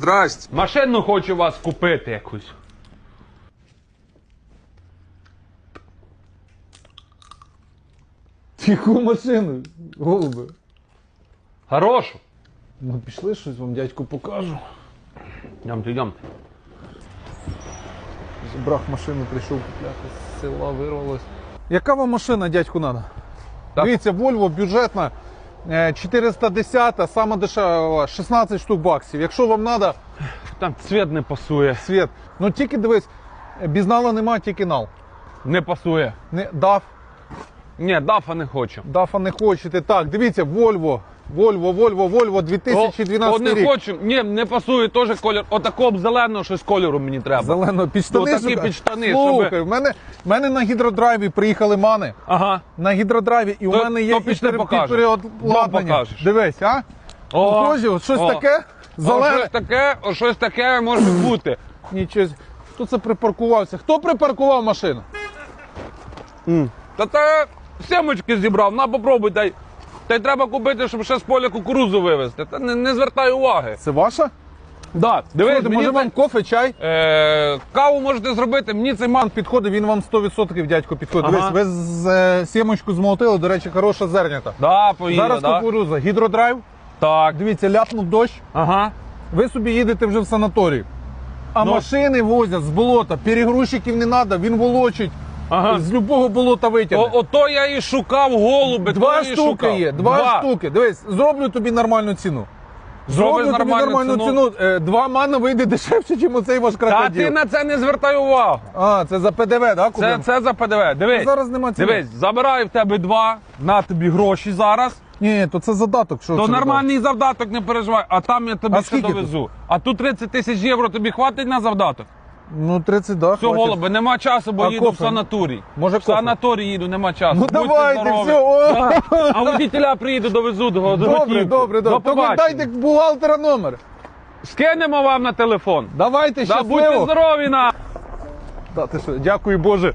Здрасте. Машину хочу вас купити якусь. Яку машину, голуби. Хорошу. Ну пішли щось вам дядьку покажу. Йдемте, йдемте. Брах машину прийшов купляти з села вирвалось. Яка вам машина, дядьку? Так. Дивіться, Volvo бюджетна, 410, сама дешева, 16 штук баксів. Якщо вам треба, Там цвіт не пасує. світ. Ну тільки дивись, е, бізнала нема, тільки нал. Не пасує. Не, DAF, Ні, дафа не хочу. DAF не хочете. Так, дивіться, Volvo, Volvo, Volvo, Volvo 2012 О, не рік. хочу. Ні, не пасує теж колір. Отакого б зеленого щось кольору мені треба. Зелено під штани. Ну, такі під штани, Слухай, щоби- в мене, в мене на гідродрайві приїхали мани. Ага. На гідродрайві, і у То- мене є то пішли покажеш. переобладнання. Покажеш. Дивись, а? О, Схожі, от щось о. таке О, зелене. щось таке, о, щось таке може бути. Нічого. с- Хто це припаркувався? Хто припаркував машину? Та це сімочки зібрав, на попробуй дай. Та й треба купити, щоб ще з поля кукурузу вивезти. Та не, не звертай уваги. Це ваша? Да, дивись, Слухайте, мені може це- вам кофе, чай? е, каву можете зробити, мені цей ман. Підходить, він вам 100% дядько підходить. Ага. Дивись, ви з е, сімочку змолотили, до речі, хороша зернята. Да, поїде, Зараз да? кукуруза, гідродрайв. Так. Дивіться, ляпнув дощ. Ага. Ви собі їдете вже в санаторій. А Ну. машини возять з болота, перегрузчиків не треба, він волочить. Ага. З любого болота витягне. О, ото я і шукав голуби. Два штуки шукав. є, два, штуки. Дивись, зроблю тобі нормальну ціну. Зроблю тобі нормальну ціну. ціну. Е, Два мана вийде дешевше, ніж оцей ваш Та крокодил. ти на це не звертай увагу. А, це за ПДВ, так? Це, це за ПДВ. Дивись. Зараз нема ціни. Дивись, забираю в тебе два, на тобі гроші зараз. Ні, то це задаток. Що То це нормальний завдаток, не переживай, а там я тобі А ще скільки тут? довезу. А тут 30 тисяч євро тобі хватить на завдаток? Ну, 30, да, Все, хватить. голуби, нема часу, бо А їду кофе? в санаторій. Може, в кофе? санаторій їду, нема часу. Ну Будьте давайте, здорові. все. О! Да. А водителя приїду, довезу до Добре, готівку. добре, До добре. Тільки побачення. дайте бухгалтера номер. Скинемо вам на телефон. Давайте, Да, будьте щасливо. здорові на. Да, ти що, дякую Боже.